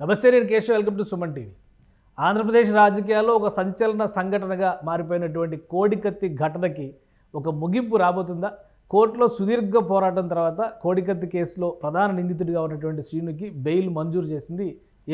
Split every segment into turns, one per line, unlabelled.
నమస్తే నేను Keshav welcome to Suman TV. Andhra Pradesh రాజకీయాల్లో ఒక సంచలన సంఘటనగా మారిపోయినటువంటి కోడికత్తి ఘటనకి ఒక ముగింపు రాబోతుందా? కోర్టులో సుదీర్ఘ పోరాటం తర్వాత కోడికత్తి కేసులో ప్రధాన నిందితుడిగా ఉన్నటువంటి శ్రీనుకి బెయిల్ మంజూరు చేసింది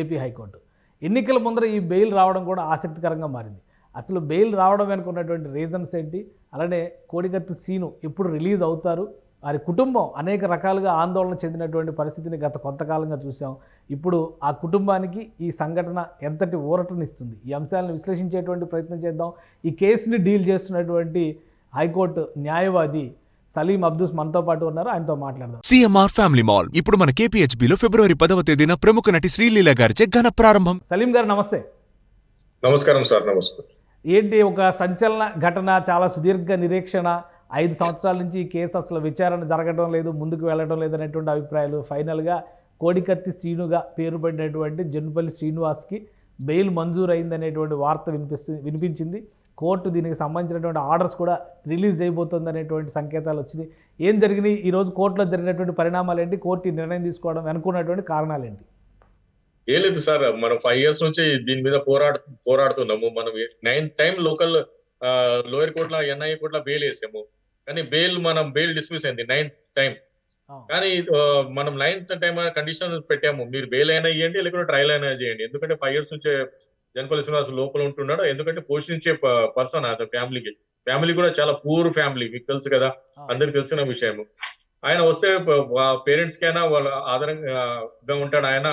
ఏపీ హైకోర్టు. ఎన్నికల ముందర ఈ బెయిల్ రావడం కూడా ఆసక్తికరంగా మారింది. అసలు బెయిల్ రావడం వెనుక ఉన్నటువంటి రీజన్స్ ఏంటి? అలానే కోడికత్తి సీను ఎప్పుడు రిలీజ్ అవుతారు? వారి కుటుంబం అనేక రకాలుగా ఆందోళన చెందినటువంటి పరిస్థితిని గత కొంతకాలంగా చూసాం ఇప్పుడు ఆ కుటుంబానికి ఈ సంఘటన ఎంతటి ఊరటనిస్తుంది? ఈ అంశాలను విశ్లేషించేటువంటి ప్రయత్నం చేద్దాం. ఈ కేసుని డీల్ చేస్తున్నటువంటి హైకోర్టు న్యాయవాది సలీం అబ్దుస్ మనతో పాటు ఉన్నారు. ఆయనతో మాట్లాడదాం.
సిఎంఆర్ ఫ్యామిలీ మాల్ ఇప్పుడు మన కేపీహెచ్బిలో ఫిబ్రవరి పదవ తేదీన ప్రముఖ నటి శ్రీలీల గారిచే ఘన ప్రారంభం.
సలీం గారు నమస్తే.
నమస్కారం సార్ నమస్కారం
ఏంటి ఒక సంచలన ఘటన చాలా సుదీర్ఘ నిరీక్షణ ఐదు సంవత్సరాల నుంచి ఈ కేసు అసలు విచారణ జరగడం లేదు ముందుకు వెళ్ళడం లేదు అనేటువంటి అభిప్రాయాలు. ఫైనల్గా కోడికత్తి శ్రీనుగా పేరు పడినటువంటి జన్పల్లి శ్రీనివాస్కి బెయిల్ మంజూరు అయిందనేటువంటి వార్త వినిపిస్తుంది వినిపించింది. కోర్టు దీనికి సంబంధించినటువంటి ఆర్డర్స్ కూడా రిలీజ్ అయిపోతుంది అనేటువంటి సంకేతాలు వచ్చినాయి ఏం జరిగినాయి? ఈరోజు కోర్టులో జరిగినటువంటి పరిణామాలు ఏంటి? కోర్టు ఈ నిర్ణయం తీసుకోవడం అనుకున్నటువంటి కారణాలు ఏంటి?
ఏం లేదు సార్ మనం ఫైవ్ ఇయర్స్ నుంచి దీని మీద పోరాడు పోరాడుతున్నాము. మనం నైన్ టైం లోకల్ లోయర్ కోర్టులో ఎన్ఐఏ కోర్టులో బెయిల్ వేసాము. కానీ బెయిల్ మనం బెయిల్ డిస్మిస్ అయింది నైన్త్ టైం కానీ మనం నైన్త్ టైం కండిషన్ పెట్టాము. మీరు బెయిల్ అయినా ఇవ్వండి లేకుంటే ట్రయల్ అయినా చేయండి. ఎందుకంటే ఫైవ్ ఇయర్స్ నుంచే జనపల్లి శ్రీనివాస్ లోపల ఉంటున్నాడు. ఎందుకంటే పోషించే పర్సన్ అతని ఫ్యామిలీకి. ఫ్యామిలీ కూడా చాలా పూర్ ఫ్యామిలీ మీకు తెలుసు కదా. అందరికి తెలిసిన విషయము ఆయన వస్తే పేరెంట్స్ కైనా వాళ్ళ ఆధారంగా ఉంటాడు ఆయన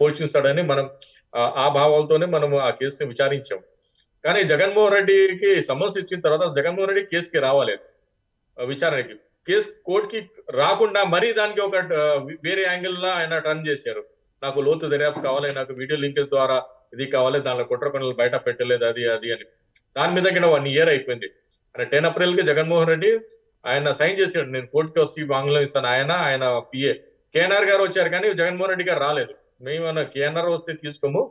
పోషిస్తాడని మనం ఆ- ఆ భావాలతోనే మనం ఆ కేసుని విచారించాం కానీ జగన్మోహన్ రెడ్డికి సమస్య ఇచ్చిన తర్వాత జగన్మోహన్ రెడ్డి కేసుకి రావాలేదు. విచారణకి. కేసు కోర్టుకి రాకుండా మరీ దానికి ఒక వేరే యాంగిల్ లా ఆయన టర్న్ చేశారు. నాకు లోతు దర్యాప్తు కావాలి నాకు వీడియో లింకేజ్ ద్వారా ఇది కావాలి దానిలో కుట్ర పనులు బయట పెట్టలేదు అది అది అని. దాని మీద కూడా వన్ ఇయర్ అయిపోయింది. అంటే టెన్ అప్రిల్కి జగన్మోహన్ రెడ్డి ఆయన సైన్ చేశాడు. నేను కోర్టుకి వచ్చి ఆంగ్లం ఇస్తాను. ఆయన ఆయన పిఏ కేఎన్ఆర్ గారు వచ్చారు కానీ జగన్మోహన్ రెడ్డి గారు రాలేదు. మేము కేఎన్ఆర్ వస్తే తీసుకోము.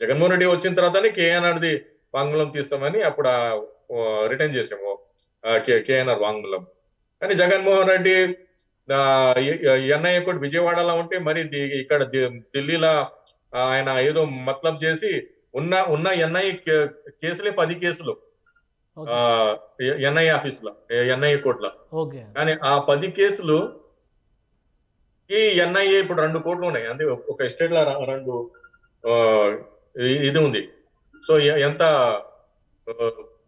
జగన్మోహన్ రెడ్డి వచ్చిన తర్వాతనే కేఎన్ఆర్ది వాంగ్మూలం తీస్తామని అప్పుడు రిటర్న్ చేసాము కేఎన్ఆర్ వాంగ్మూలం. కానీ జగన్మోహన్ రెడ్డి ఎన్ఐఏ కోర్టు విజయవాడలో ఉంటే మరి ఇక్కడ ఢిల్లీలో ఆయన ఏదో మతలబ్ చేసి ఉన్న ఉన్న ఎన్ఐ కేసులే పది కేసులు. ఎన్ఐ ఆఫీస్లో ఎన్ఐఏ కోర్టులో కానీ ఆ పది కేసులు ఈ ఎన్ఐఏ ఇప్పుడు రెండు కోట్లు ఉన్నాయి. అంటే ఒక ఎస్టేట్లో రెండు ఇది ఉంది. సో ఎంత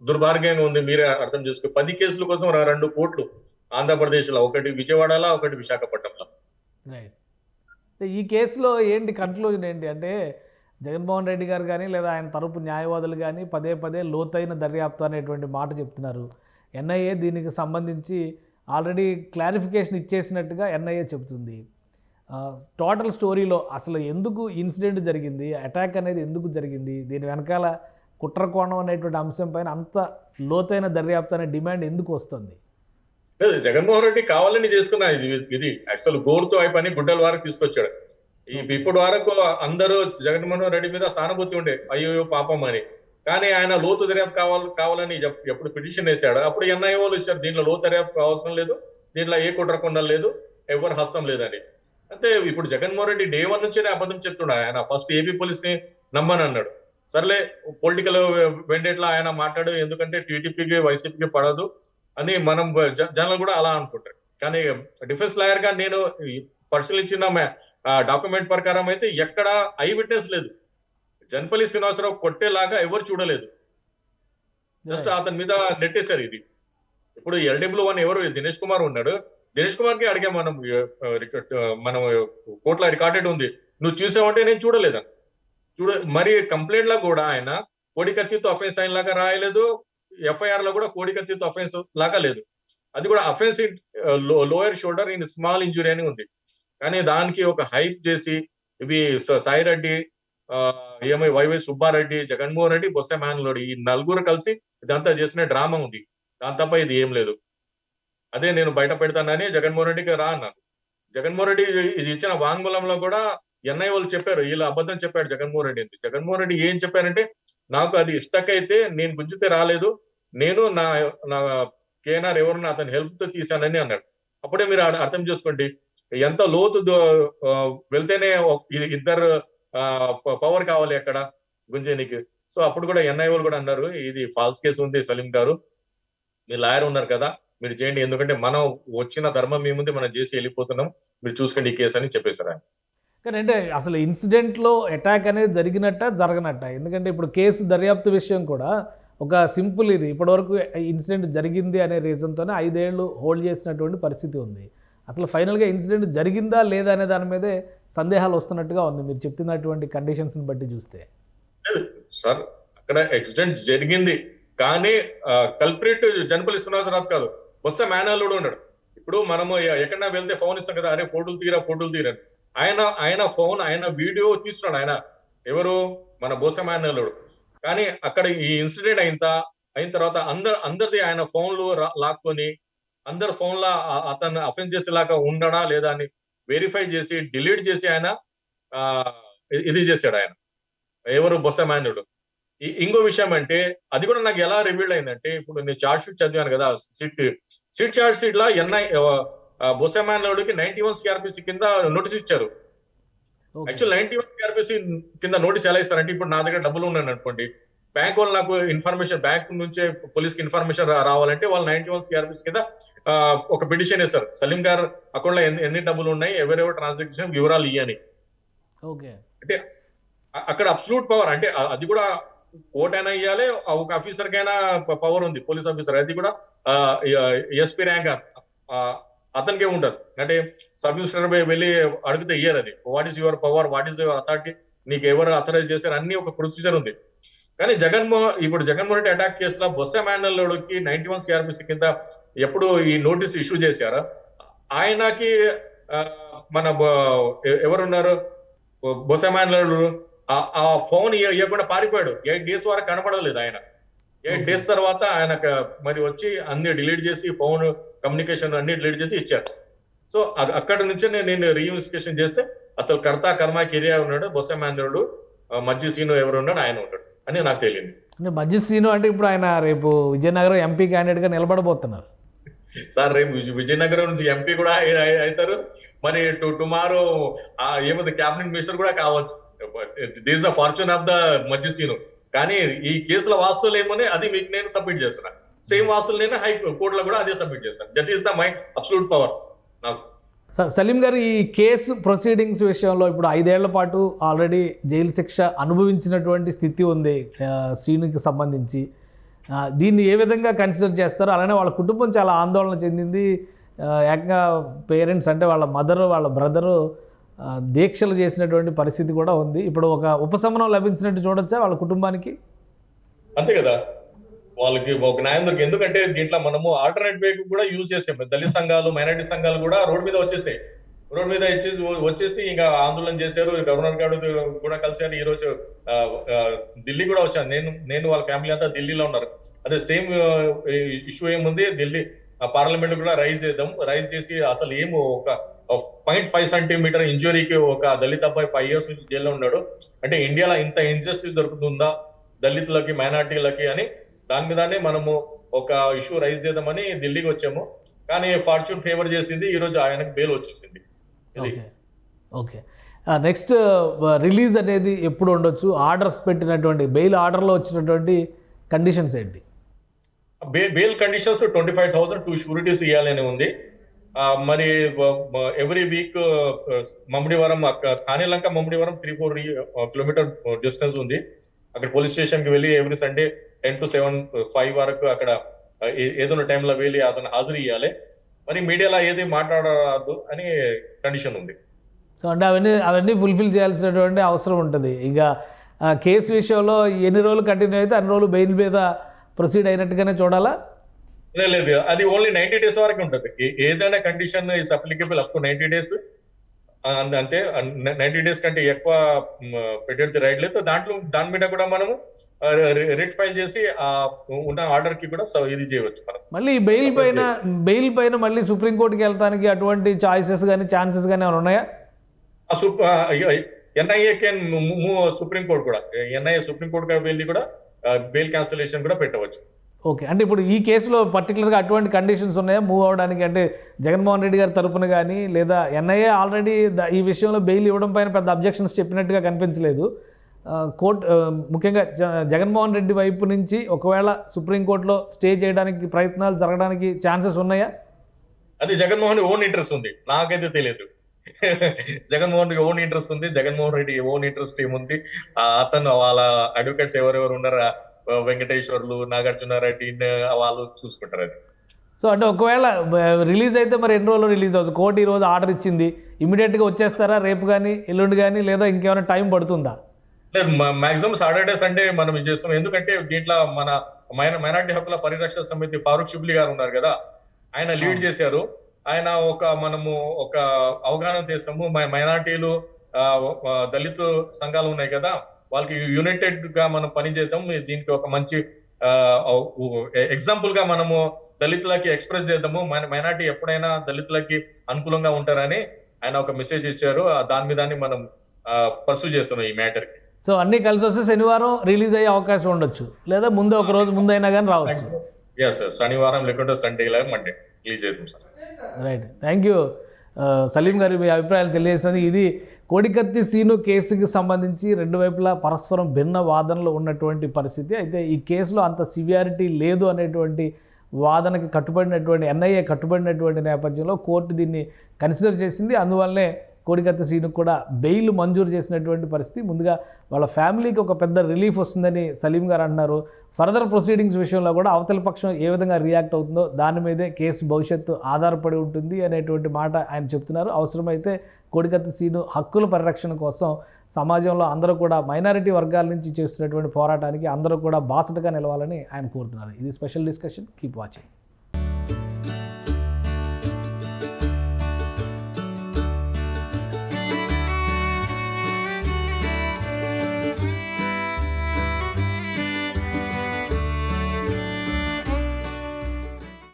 దుర్భార్గంగా ఉంది మీరే అర్థం చేసుకో పది కేసుల కోసం రెండు కోట్లు ఆంధ్రప్రదేశ్లో ఒకటి విజయవాడలో ఒకటి విశాఖపట్నంలో.
ఈ కేసులో ఏంటి కన్క్లూజన్ ఏంటి? అంటే జగన్మోహన్ రెడ్డి గారు కానీ లేదా ఆయన తరపు న్యాయవాదులు కానీ పదే పదే లోతైన దర్యాప్తు అనేటువంటి మాట చెప్తున్నారు. ఎన్ఐఏ దీనికి సంబంధించి ఆల్రెడీ క్లారిఫికేషన్ ఇచ్చేసినట్టుగా ఎన్ఐఏ చెబుతుంది. టోటల్ స్టోరీలో అసలు ఎందుకు ఇన్సిడెంట్ జరిగింది అటాక్ అనేది ఎందుకు జరిగింది దీని వెనకాల కుట్ర కోణం అనేటువంటి అంశం పైన అంత లోతైన దర్యాప్తు అనే డిమాండ్ ఎందుకు వస్తుంది?
లేదు జగన్మోహన్ రెడ్డి కావాలని చేసుకున్న ఇది ఇది అసలు గోరుతో అయి పని గుడ్డల వరకు తీసుకొచ్చాడు. ఈ ఇప్పటి వరకు అందరూ జగన్మోహన్ రెడ్డి మీద సానుభూతి ఉండే అయ్యో పాపం అని. కానీ ఆయన లోతు దర్యాప్తు కావాలి కావాలని ఎప్పుడు పిటిషన్ వేశాడు. అప్పుడు ఎన్ఐఓలు ఇచ్చారు దీంట్లో లోతు దర్యాప్తు అవసరం లేదు దీంట్లో ఏ కుట్రకుండా లేదు ఎవరు హస్తం లేదని. అంటే ఇప్పుడు జగన్మోహన్ రెడ్డి డే వన్ నుంచే అబద్ధం చెప్తున్నాడు ఆయన ఫస్ట్ ఏపీ పోలీస్ని నమ్మని అన్నాడు. సర్లే పొలిటికల్ వెండేట్లా ఆయన మాట్లాడు ఎందుకంటే టీడీపీకి వైసీపీకి పడదు అని మనం జనాలు కూడా అలా అనుకుంటారు. కానీ డిఫెన్స్ లాయర్గా నేను పరిశీలించిన డాక్యుమెంట్ ప్రకారం అయితే ఎక్కడ ఐ విట్నెస్ లేదు. జన్పల్లి శ్రీనివాసరావు కొట్టేలాగా ఎవరు చూడలేదు. జస్ట్ అతని మీద నెట్టేశారు ఇది. ఇప్పుడు ఎల్డబ్ల్యూ వన్ ఎవరు? దినేష్ కుమార్ ఉన్నాడు. దినేష్ కుమార్కి అడిగా మనం మనం కోర్టులో రికార్డెడ్ ఉంది. నువ్వు చూసావంటే నేను చూడలేదని చూడ మరి కంప్లైంట్ లా కూడా ఆయన కోడి కత్తితో అఫెన్స్ అయిన లాగా రాయలేదు ఎఫ్ఐఆర్లో కూడా కోడి కత్తితో అఫెన్స్ లాగా లేదు. అది కూడా offence lower shoulder in small injury అని ఉంది. కానీ దానికి ఒక హైప్ చేసి ఇవి సాయి రెడ్డి ఏమై వైవై సుబ్బారెడ్డి జగన్మోహన్ రెడ్డి బొత్స మేనలోడి ఈ నలుగురు కలిసి ఇదంతా చేసిన డ్రామా ఉంది. దాని తప్ప ఇది ఏం లేదు. అదే నేను బయట పెడతానని జగన్మోహన్ రెడ్డికి రా అన్నాను. జగన్మోహన్ రెడ్డి ఇది ఇచ్చిన వాంగ్మూలంలో కూడా ఎన్ఐ వాళ్ళు చెప్పారు వీళ్ళు అబద్ధం చెప్పాడు జగన్మోహన్ రెడ్డి అని. జగన్మోహన్ రెడ్డి ఏం చెప్పారంటే నాకు అది ఇష్టకైతే నేను గుంజితే రాలేదు నేను నా నా కేఎన్ఆర్ ఎవరు అతని హెల్ప్తో తీశానని అన్నాడు. అప్పుడే మీరు అర్థం చేసుకోండి ఎంత లోతు వెళ్తేనే ఇద్దరు పవర్ కావాలి అక్కడ గుంజేనికి. సో అప్పుడు కూడా ఎన్ఐ వాళ్ళు కూడా అన్నారు ఇది ఫాల్స్ కేసు ఉంది సలీం గారు మీ లాయర్ ఉన్నారు కదా మీరు చేయండి. ఎందుకంటే మనం వచ్చిన ధర్మం మీ ముందు మనం చేసి వెళ్ళిపోతున్నాం. మీరు చూసుకోండి ఈ కేసు అని చెప్పేశారు ఆయన.
కానీ అంటే అసలు ఇన్సిడెంట్లో అటాక్ అనేది జరిగినట్ట జరగనట్ట? ఎందుకంటే ఇప్పుడు కేసు దర్యాప్తు విషయం కూడా ఒక సింపుల్ ఇది. ఇప్పటివరకు ఇన్సిడెంట్ జరిగింది అనే రీజన్తోనే ఐదేళ్ళు హోల్డ్ చేసినటువంటి పరిస్థితి ఉంది. అసలు ఫైనల్గా ఇన్సిడెంట్ జరిగిందా లేదా అనే దాని మీదే సందేహాలు వస్తున్నట్టుగా ఉంది మీరు చెప్పినటువంటి కండిషన్స్ని బట్టి చూస్తే.
సార్ అక్కడ యాక్సిడెంట్ జరిగింది. కానీ కల్ప్రిట్ జనపల్లి శ్రీనివాసరావు కాదు. బొత్స మేనల్లుడు ఉన్నాడు. ఇప్పుడు మనము ఎక్కడైనా వెళ్తే ఫోన్ ఇస్తాం కదా అరే ఫోటోలు తీరా ఫోటోలు తీరా ఆయన ఆయన ఫోన్ ఆయన వీడియో తీస్తున్నాడు ఆయన. ఎవరు? మన బోస మేనల్లుడు. కానీ అక్కడ ఈ ఇన్సిడెంట్ అయిన అయిన తర్వాత అందరు అందరిది ఆయన ఫోన్లు లాక్కొని అందరు ఫోన్ లా అతను అఫెన్స్ చేసేలాగా ఉండడా లేదా అని వెరిఫై చేసి డిలీట్ చేసి ఆయన ఆ ఇది చేశాడు ఆయన. ఎవరు? బొస మేనుడు ఇంకో విషయం అంటే అది కూడా నాకు ఎలా రివీల్ అయిందంటే ఇప్పుడు నేను చార్ట్ షీట్ చదివాను కదా సిట్ సిట్ చార్ట్ షీట్లో ఎన్ఐ బొత్స మేనుడికి నైన్టీ వన్ సిఆర్పిసి కింద నోటీస్ ఇచ్చారు. యాక్చువల్ నైన్టీ వన్ సిఆర్పిసి కింద నోటీస్ ఎలా ఇస్తారంటే ఇప్పుడు నా దగ్గర డబ్బులు ఉన్నాను అనుకోండి. బ్యాంక్ వాళ్ళు నాకు ఇన్ఫర్మేషన్ బ్యాంక్ నుంచే పోలీస్కి ఇన్ఫర్మేషన్ రావాలంటే వాళ్ళు నైన్టీ వన్ సిఆర్పిసి కింద ఒక పిటిషన్ ఇస్తారు సలీం గారు అకౌంట్లో ఎన్ని డబ్బులు ఉన్నాయి ఎవరెవరు ట్రాన్సాక్షన్ వివరాలు ఇయ్యని.
ఓకే
అ- అక్కడ అబ్సల్యూట్ పవర్ అంటే అది కూడా కోర్ట్ అయినా ఇవ్వాలి ఒక ఆఫీసర్ కైనా పవర్ ఉంది పోలీస్ ఆఫీసర్ అది కూడా ఎస్పీ ర్యాంక్ అతనికే ఉంటుంది. అంటే సబ్ ఇన్స్పెక్టర్ వెళ్ళి అడిగితే ఇయ్యారు అది. What is your power what is your authority నీకు ఎవరు అథరైజ్ చేశారు? అన్ని ఒక ప్రొసీజర్ ఉంది. కానీ జగన్మోహన్ ఇప్పుడు జగన్మోహన్ రెడ్డి అటాక్ కేసులో బొత్స మేనల్లోకి నైన్టీ వన్ సిఆర్పిసి కింద ఎప్పుడు ఈ నోటీస్ ఇష్యూ చేశారు. ఆయనకి మన ఎవరున్నారు? బొ- బొత్స మేనల్లుడు ఆ- ఆ ఫోన్ ఇవ్వకుండా పారిపోయాడు. ఎయిట్ డేస్ వరకు కనపడలేదు ఆయన. ఎయిట్. డేస్ తర్వాత ఆయన మరి వచ్చి అన్ని డిలీట్ చేసి ఫోన్ కమ్యూనికేషన్ అన్ని డిలీట్ చేసి ఇచ్చారు. సో అక్కడ నుంచి నేను- రీఇన్వెస్టిగేషన్ చేస్తే అసలు కర్త కర్మ కిరియా ఉన్నాడు మేనల్లుడు మధ్య సీను ఎవరు ఉన్నాడు ఆయన ఉంటాడు అని నాకు తెలియదు.
అంటే మధ్య సీను అంటే ఇప్పుడు ఆయన రేపు విజయనగరం ఎంపీ క్యాండిడేట్గా నిలబడబోతున్నారు.
సార్ రేపు విజయ- విజయనగరం నుంచి ఎంపీ కూడా అవుతారు. మరి టుమారో ఏముంది క్యాబినెట్ మినిస్టర్ కూడా కావచ్చు. This the fortune of the మధ్య సీను కానీ ఈ కేసుల వాస్తువులు ఏమని అది మీకు నేను సబ్మిట్ చేస్తున్నా. సేమ్ వాస్తువులు నేను హై కోర్టులో కూడా అదే సబ్మిట్ చేస్తాను. That is the my absolute power నాకు.
స- సలీం గారు ఈ కేసు ప్రొసీడింగ్స్ విషయంలో ఇప్పుడు ఐదేళ్ళ పాటు ఆల్రెడీ జైలు శిక్ష అనుభవించినటువంటి స్థితి ఉంది ఆ, శ్రీనుకి సంబంధించి. దీన్ని ఏ విధంగా కన్సిడర్ చేస్తారు? అలానే వాళ్ళ కుటుంబం చాలా ఆందోళన చెందింది. ఏకంగా పేరెంట్స్ అంటే వాళ్ళ మదర్ వాళ్ళ బ్రదరు దీక్షలు చేసినటువంటి పరిస్థితి కూడా ఉంది. ఇప్పుడు ఒక ఉపశమనం లభించినట్టు చూడొచ్చా వాళ్ళ కుటుంబానికి?
అంతే కదా. వాళ్ళకి ఒక న్యాయం దొరికి ఎందుకంటే దీంట్లో మనము ఆల్టర్నేట్ వే కూడా యూజ్ చేసాం దళిత సంఘాలు మైనారిటీ సంఘాలు కూడా రోడ్ మీద వచ్చేసాయి. రోడ్ మీద వచ్చేసి వచ్చేసి ఇంకా ఆందోళన చేశారు. గవర్నర్ గారు కూడా కలిశారు. ఈ రోజు ఢిల్లీ కూడా వచ్చాను. నేను నేను వాళ్ళ ఫ్యామిలీ అంతా ఢిల్లీలో ఉన్నారు. అదే సేమ్ ఇష్యూ ఏముంది? ఢిల్లీ పార్లమెంట్ కూడా రైజ్ చేద్దాం. రైజ్ చేసి అసలు ఏం ఒక పాయింట్ ఫైవ్ సెంటీమీటర్ ఇంజురీకి ఒక దళిత అబ్బాయి ఫైవ్ ఇయర్స్ నుంచి జైల్లో ఉన్నాడు. అంటే ఇండియాలో ఇంత ఇంజస్టిస్ దొరుకుతుందా దళితులకి మైనార్టీలకి అని దాని మీదనే మనము ఒక ఇష్యూ రైజ్ చేద్దామని ఢిల్లీకి వచ్చాము. కానీ ఫార్చ్యూన్ ఫేవర్ చేసింది ఈ రోజు ఆయనకు బెయిల్ వచ్చేసింది. ఇది.
ఓకే. ఓకే. నెక్స్ట్ రిలీజ్ అనేది ఎప్పుడు ఉండొచ్చు? ఆర్డర్స్ పెట్టినటువంటి బెయిల్ ఆర్డర్లో వచ్చినటువంటి కండిషన్స్ ఏంటి?
Bail conditions twenty five thousand two sureties ఇవ్వాలని ఉంది. మరి every week Mummidivaram Thanelanka Mummidivaram three four kilometer distance ఉంది. అక్కడ పోలీస్ స్టేషన్కి వెళ్ళి every Sunday ten to seven five వరకు అక్కడ ఏదైనా టైంలో వెళ్ళి అతను హాజరు ఇవ్వాలి మరి మీడియాలో ఏది మాట్లాడరాదు అని కండిషన్ ఉంది.
సో అంటే అవన్నీ అవన్నీ ఫుల్ఫిల్ చేయాల్సినటువంటి అవసరం ఉంటుంది. ఇక ఆ, కేసు విషయంలో ఎన్ని రోజులు కంటిన్యూ అయితే అన్ని రోజులు బెయిల్ మీద ప్రొసీడ్ అయినట్టుగానే చూడాలా?
లేదు అది ఓన్లీ నైన్టీ డేస్ వరకు ఉంటుంది. ఏదైనా condition is applicable up to ninety days అంతే నైన్టీ డేస్ కంటే ఎక్కువ పెట్టేది రైట్ లేదు. దాంట్లో దాని మీద కూడా మనము రిట్ ఫైల్ చేసి ఆ ఉన్న ఆర్డర్కి కూడా ఇది చేయవచ్చు మనం.
మళ్ళీ బెయిల్ పైన బెయిల్ పైన మళ్ళీ సుప్రీంకోర్టుకి వెళ్తానికి అటువంటి చాయిసెస్ కానీ ఛాన్సెస్ కానీ ఏమైనా ఉన్నాయా?
ఎన్ఐఏ కెన్ సుప్రీం కోర్ట్ కూడా ఎన్ఐఏ సుప్రీం కోర్ట్ వెళ్ళి కూడా బెయిల్ క్యాన్సిలేషన్ కూడా పెట్టవచ్చు.
ఓకే. అంటే ఇప్పుడు ఈ కేసులో పర్టికులర్గా అటువంటి కండిషన్స్ ఉన్నాయా? మూవ్ అవ్వడానికి అంటే జగన్మోహన్ రెడ్డి గారి తరపున కానీ లేదా ఎన్ఐఏ ఆల్రెడీ ఈ విషయంలో బెయిల్ ఇవ్వడం పైన పెద్ద అబ్జెక్షన్స్ చెప్పినట్టుగా కనిపించలేదు. కోర్ట్ ముఖ్యంగా జగన్మోహన్ రెడ్డి వైపు నుంచి ఒకవేళ సుప్రీంకోర్టులో స్టే చేయడానికి ప్రయత్నాలు జరగడానికి ఛాన్సెస్ ఉన్నాయా?
అది జగన్మోహన్ ఓన్ ఇంట్రెస్ట్ ఉంది. నాకైతే తెలియదు. జగన్మోహన్ రెడ్డి ఓన్ ఇంట్రెస్ట్ ఉంది జగన్మోహన్ రెడ్డి ఓన్ ఇంట్రెస్ట్ ఏముంది అతను వాళ్ళ అడ్వకేట్స్ ఎవరెవరు ఉన్నారో? వెంకటేశ్వర్లు నాగార్జున రెడ్డి వాళ్ళు చూసుకుంటారు అది.
సో అంటే ఒకవేళ రిలీజ్ అయితే మరి ఎన్ని రోజులు రిలీజ్ అవుతుంది? కోర్టు ఈ రోజు ఆర్డర్ ఇచ్చింది. ఇమీడియట్గా వచ్చేస్తారా? రేపు కానీ ఎల్లుండి కానీ లేదా ఇంకేమైనా టైం పడుతుందా?
లేదు మాక్సిమం సాటర్డే సండే మనం ఇది చేస్తాం. ఎందుకంటే దీంట్లో మన మైన మైనార్టీ హక్కుల పరిరక్షణ సమితి ఫారూక్ షుబ్లీ గారు ఉన్నారు కదా. ఆయన లీడ్ చేశారు. ఆయన ఒక మనము ఒక అవగాహన చేస్తాము మై- మైనార్టీలు దళిత సంఘాలు ఉన్నాయి కదా వాళ్ళకి యునైటెడ్గా మనం పనిచేద్దాం దీనికి ఒక మంచి ఎగ్జాంపుల్గా మనము దళితులకి ఎక్స్ప్రెస్ చేద్దాము మన మైనార్టీ ఎప్పుడైనా దళితులకి అనుకూలంగా ఉంటారని ఆయన ఒక మెసేజ్ ఇచ్చారు దాని మీద మనం పర్సూ చేస్తున్నాం ఈ మ్యాటర్కి
సో అన్నీ కలిసి వస్తే శనివారం రిలీజ్ అయ్యే అవకాశం ఉండొచ్చు లేదా ముందు ఒక రోజు ముందైనా కానీ రావచ్చు.
ఎస్ సార్ శనివారం లేకుంటే సండే ఇలా మండే రిలీజ్ చేద్దాం sir
right thank you Saleem గారి మీ అభిప్రాయాలు తెలియజేసిన ఇది కోడికత్తి సీను కేసుకి సంబంధించి రెండు వైపులా పరస్పరం భిన్న వాదనలు ఉన్నటువంటి పరిస్థితి. అయితే ఈ కేసులో అంత సివియారిటీ లేదు అనేటువంటి వాదనకి కట్టుబడినటువంటి ఎన్ఐఏ కట్టుబడినటువంటి నేపథ్యంలో కోర్టు దీన్ని కన్సిడర్ చేసింది. అందువల్లనే కోడికత్తి సీనుకు కూడా బెయిల్ మంజూరు చేసినటువంటి పరిస్థితి. ముందుగా వాళ్ళ ఫ్యామిలీకి ఒక పెద్ద రిలీఫ్ వస్తుందని సలీం గారు అంటున్నారు. ఫర్దర్ ప్రొసీడింగ్స్ విషయంలో కూడా అవతల పక్షం ఏ విధంగా రియాక్ట్ అవుతుందో దాని మీదే కేసు భవిష్యత్తు ఆధారపడి ఉంటుంది అనేటువంటి మాట ఆయన చెప్తున్నారు. అవసరమైతే కోడికత్తి సీను హక్కుల పరిరక్షణ కోసం సమాజంలో అందరూ కూడా మైనారిటీ వర్గాల నుంచి చేస్తున్నటువంటి పోరాటానికి అందరూ కూడా బాసటగా నిలవాలని ఆయన కోరుతున్నారు. ఇది స్పెషల్ డిస్కషన్. Keep watching.